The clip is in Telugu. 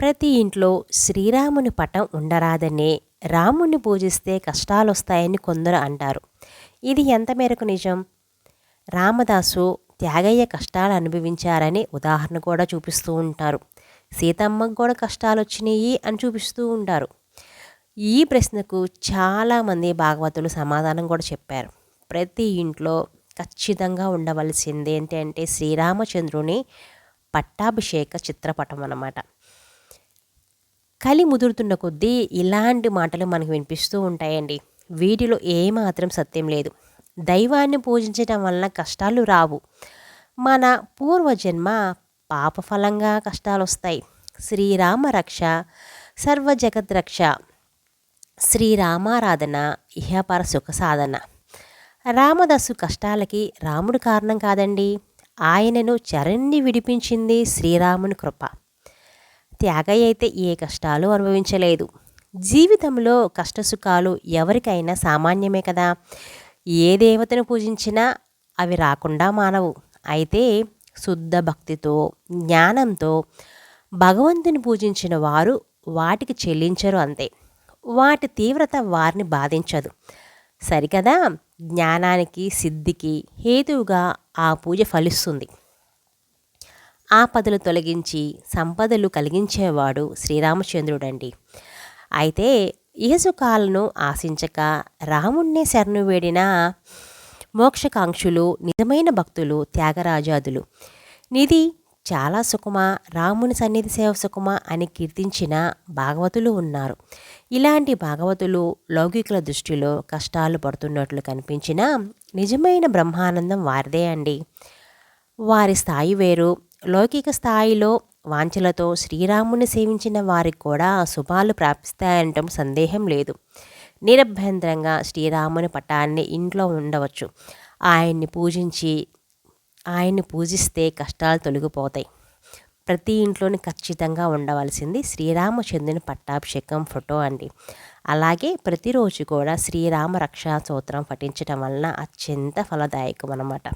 ప్రతి ఇంట్లో శ్రీరాముని పటం ఉండరాదనే రాముణ్ణి పూజిస్తే కష్టాలు వస్తాయని కొందరు అంటారు. ఇది ఎంత మేరకు నిజం? రామదాసు త్యాగయ్య కష్టాలు అనుభవించారని ఉదాహరణ కూడా చూపిస్తూ ఉంటారు. సీతమ్మకు కూడా కష్టాలు వచ్చినాయి అని చూపిస్తూ ఉంటారు. ఈ ప్రశ్నకు చాలామంది భాగవతులు సమాధానం కూడా చెప్పారు. ప్రతి ఇంట్లో ఖచ్చితంగా ఉండవలసింది ఏంటంటే శ్రీరామచంద్రుని పట్టాభిషేక చిత్రపటం అన్నమాట కలి ముదురుతున్న కొద్దీ ఇలాంటి మాటలు మనకు వినిపిస్తూ ఉంటాయండి. వీటిలో ఏమాత్రం సత్యం లేదు. దైవాన్ని పూజించడం వలన కష్టాలు రావు. మన పూర్వజన్మ పాపఫలంగా కష్టాలు వస్తాయి శ్రీరామ రక్ష సర్వ జగద్రక్ష శ్రీరామారాధన ఇహపర సుఖ సాధన. రామదాసు కష్టాలకి రాముడు కారణం కాదండి. ఆయనను చరణ్ణి విడిపించింది శ్రీరాముని కృప. త్యాగయ్య అయితే ఏ కష్టాలు అనుభవించలేదు. జీవితంలో కష్టసుఖాలు ఎవరికైనా సామాన్యమే కదా. ఏ దేవతను పూజించినా అవి రాకుండా మానవు. అయితే శుద్ధ భక్తితో జ్ఞానంతో భగవంతుని పూజించిన వారు వాటికి చెల్లించరు అంతే. వాటి తీవ్రత వారిని బాధించదు. సరికదా? జ్ఞానానికి సిద్ధికి హేతువుగా ఆ పూజ ఫలిస్తుంది. ఆపదలు తొలగించి సంపదలు కలిగించేవాడు శ్రీరామచంద్రుడండి. అయితే యేసుకాలను ఆశించక రాముణ్ణి శరణు వేడిన మోక్షకాంక్షులు నిజమైన భక్తులు త్యాగరాజాదులు. నిధి చాలా సుఖమా రాముని సన్నిధి సేవ సుఖమా అని కీర్తించిన భాగవతులు ఉన్నారు. ఇలాంటి భాగవతులు లౌకికుల దృష్టిలో కష్టాలు పడుతున్నట్లు కనిపించిన నిజమైన బ్రహ్మానందం వారిదే అండి. వారి స్థాయి వేరు లౌకిక స్థాయిలో వాంఛలతో శ్రీరాముని సేవించిన వారికి కూడా శుభాలు ప్రాప్తిస్తాయంటం సందేహం లేదు. నిరభ్యంతరంగా శ్రీరాముని పటాన్ని ఇంట్లో ఉండవచ్చు. ఆయన్ని పూజించి ఆయన్ని పూజిస్తే కష్టాలు తొలగిపోతాయి. ప్రతి ఇంట్లోని ఖచ్చితంగా ఉండవలసింది శ్రీరామచంద్రుని పట్టాభిషేకం ఫోటో అండి. అలాగే ప్రతిరోజు కూడా శ్రీరామ రక్షా స్తోత్రం పఠించడం వలన అత్యంత ఫలదాయకం అన్నమాట